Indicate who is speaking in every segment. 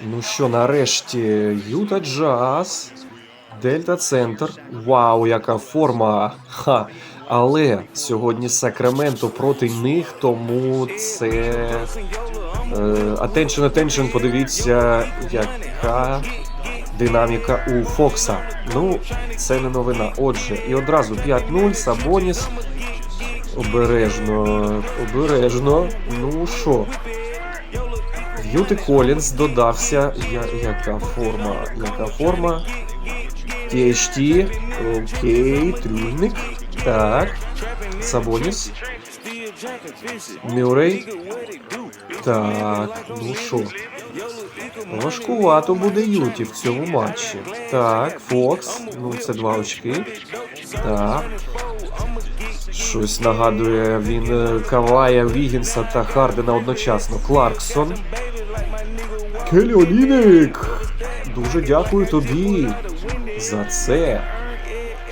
Speaker 1: Ну що, нарешті, Юта Джаз, Дельта Центр. Вау, яка форма! Ха! Але сьогодні Сакраменто проти них, тому це. Е, attention, attention, подивіться, яка динаміка у Фокса. Ну, це не новина. Отже, і одразу 5-0, Сабоніс. Обережно, обережно. Ну що? Юти Колінс додався. Я, яка форма? Яка форма? THT. Окей, трюльник. Так. Сабоніс. Мюррей. Так, ну що? Важкувато буде Юті в цьому матчі. Так, Фокс. Ну, це два очки. Так. Щось нагадує він е, Кавая, Вігінса та Хардена одночасно. Кларксон. Келі Оліник! Дуже дякую тобі за це.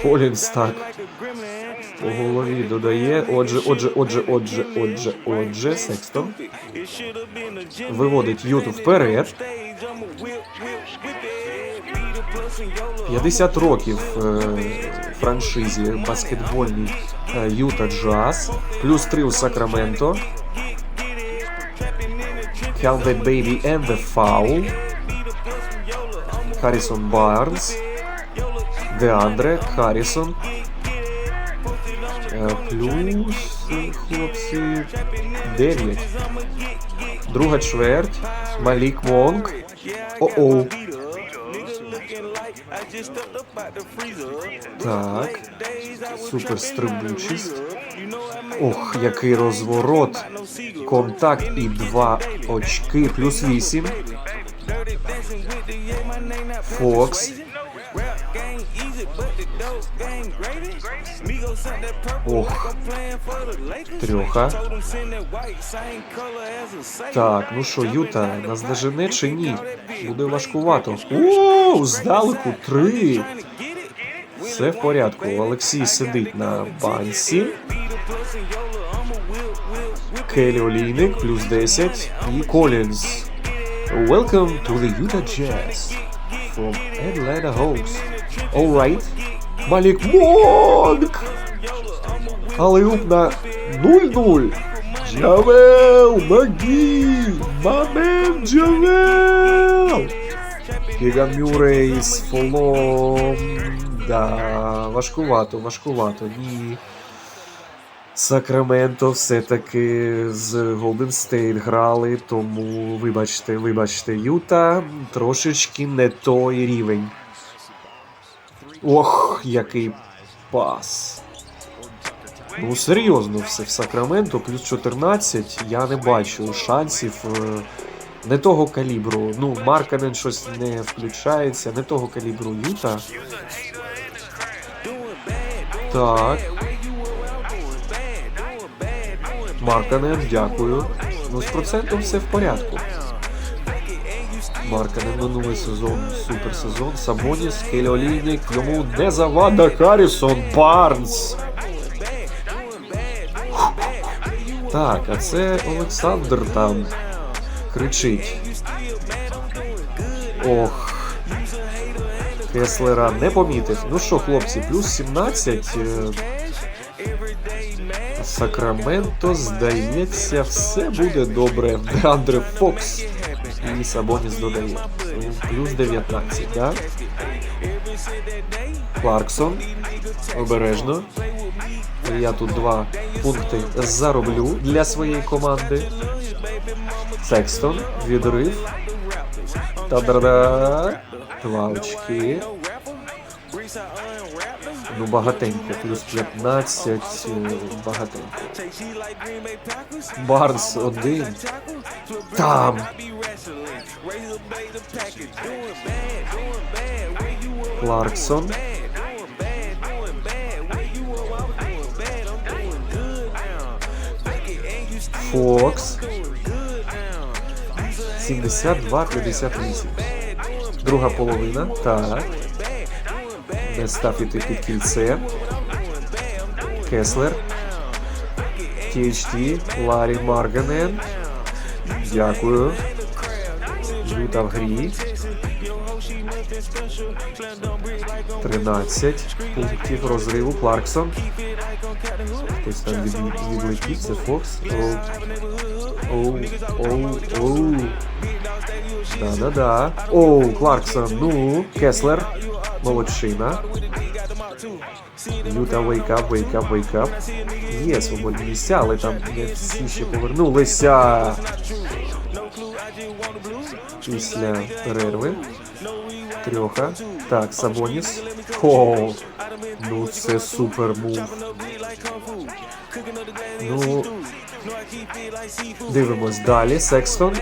Speaker 1: Колінс так. По голові додає. Отже, отже, отже, отже, отже, отже, Секстон. Виводить Юту вперед. 50 років е, франшизі баскетбольній е, Юта Джаз. Плюс 3 у Сакраменто. That Baby and the Foul. Харрісон Барнс. Деандре Харрісон. Е, Плюс, хлопці, 9. Друга чверть. Малік Монк. О-оу. Так. Супер стрибучість. Ох, який розворот. Контакт і два очки. Плюс вісім. Фокс. Ох. Трьоха. Так, ну що, Юта, нас дожене чи ні? Буде важкувато. О, здалеку три. Все в порядку. Олексій сидить на банці. Келі Олійник, плюс 10. І Колінз. Welcome to the Utah Jazz from Atlanta Hawks. Alright. Малік Монк! Алеуп на 0-0. Джавел Магі! Мамен Джавел! Кіган Мюррей з фолом. Да, важкувато, важкувато. Ні. Сакраменто все-таки з Golden State грали, тому вибачте, вибачте, Юта трошечки не той рівень. Ох, який пас. Ну, серйозно, все в Сакраменто, плюс 14. Я не бачу шансів е, не того калібру. Ну, Марканен щось не включається, не того калібру Юта. Так. Марканен, дякую. Ну, з процентом все в порядку. Марканен минулий сезон, супер сезон. Сабоніс, Келіолійник, йому не завада Харрісон Барнс. Так, а це Олександр там кричить. Ох. Кеслера не помітив. Ну що, хлопці, плюс 17. Сакраменто, здається, все буде добре. Деандре Фокс і Сабоніс додає. Плюс 19, да? Кларксон. Обережно. Я тут два пункти зароблю для своєї команди. Секстон. Відрив. Та-да-да. Два очки. Ну, багатенько, плюс 15, е, багатенько. Барнс один. Там. Кларксон. Фокс. 72-58. Друга половина. Так. Не став іти під кільце. Кеслер. THT. Ларі Марганен. Дякую. Юта в грі. 13 пунктів розриву. Кларксон. Хтось там відлетів, це Фокс. Оу, оу, оу. Да-да-да. Оу, Кларксон, ну, Кеслер. Молодчина. Юта, up, wake up. Є свободні місця, але там не всі ще повернулися. Після перерви. Трьоха. Так, Сабоніс. О, ну це супер мув. Ну, дивимось далі. Секстон.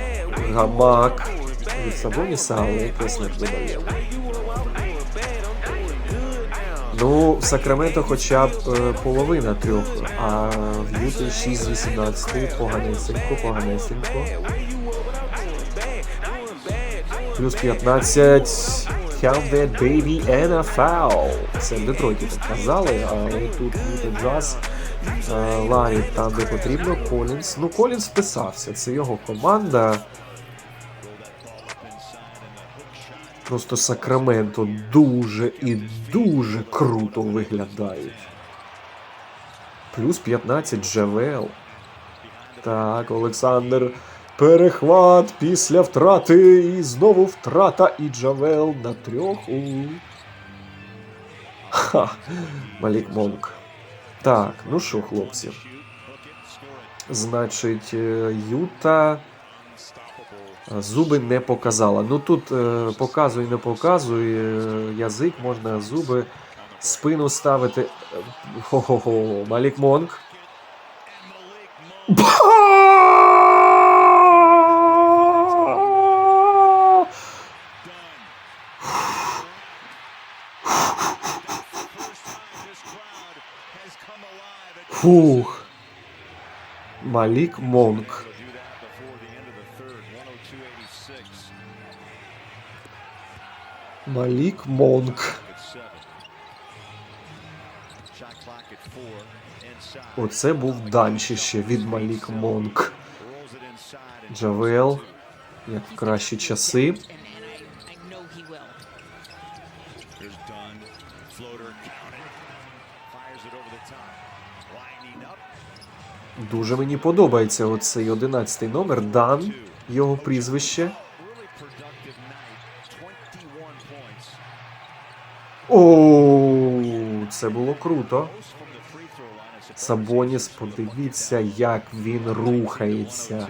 Speaker 1: Гамак. Від Сабоніса, але Кеслер додає. Ну, в Сакраменто хоча б е, половина трьох, а в Юті 6 з 18, поганесенько, поганесенько. Плюс 15. Count that baby and a foul. Це в Детройті так казали, але тут Юта Джаз е, Ларі там, де потрібно, Колінс. Ну, Колінс вписався, це його команда. Просто Сакраменто дуже і дуже круто виглядають. Плюс 15 Джавел. Так, Олександр. Перехват після втрати. І знову втрата і Джавел на трьох. Ха. Малік Монк. Так, ну що, хлопці. Значить, е, Юта. Зуби не показала. Ну тут е, показуй, не показуй. е, язик можна зуби, спину ставити. Хо-хо-хо, Малік Монк. Фух. Малік Монк. Малік Монк. Оце був данчище від Малік Монк. Джавел, як в кращі часи. Дуже мені подобається оцей 11 номер. Дан, його прізвище. Це було круто. Сабоніс, подивіться, як він рухається.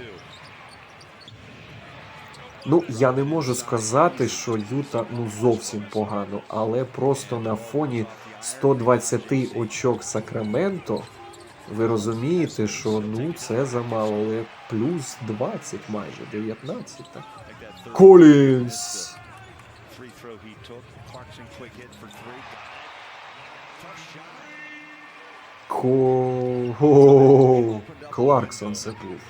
Speaker 1: Ну, я не можу сказати, що Юта ну зовсім погано, але просто на фоні 120 очок Сакраменто. Ви розумієте, що ну це замало, але плюс 20 майже 19. Так. Колінс! Ко... Кларксон це був.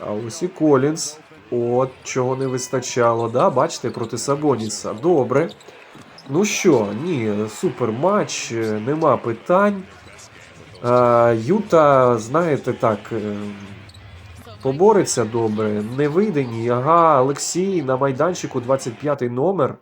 Speaker 1: А ось і Колінс. От чого не вистачало, да? Бачите, проти Сабоніса. Добре. Ну що, ні, супер матч, е, нема питань. Юта, знаєте, так. Побореться добре, не вийде ні. Ага, Олексій на майданчику 25 номер.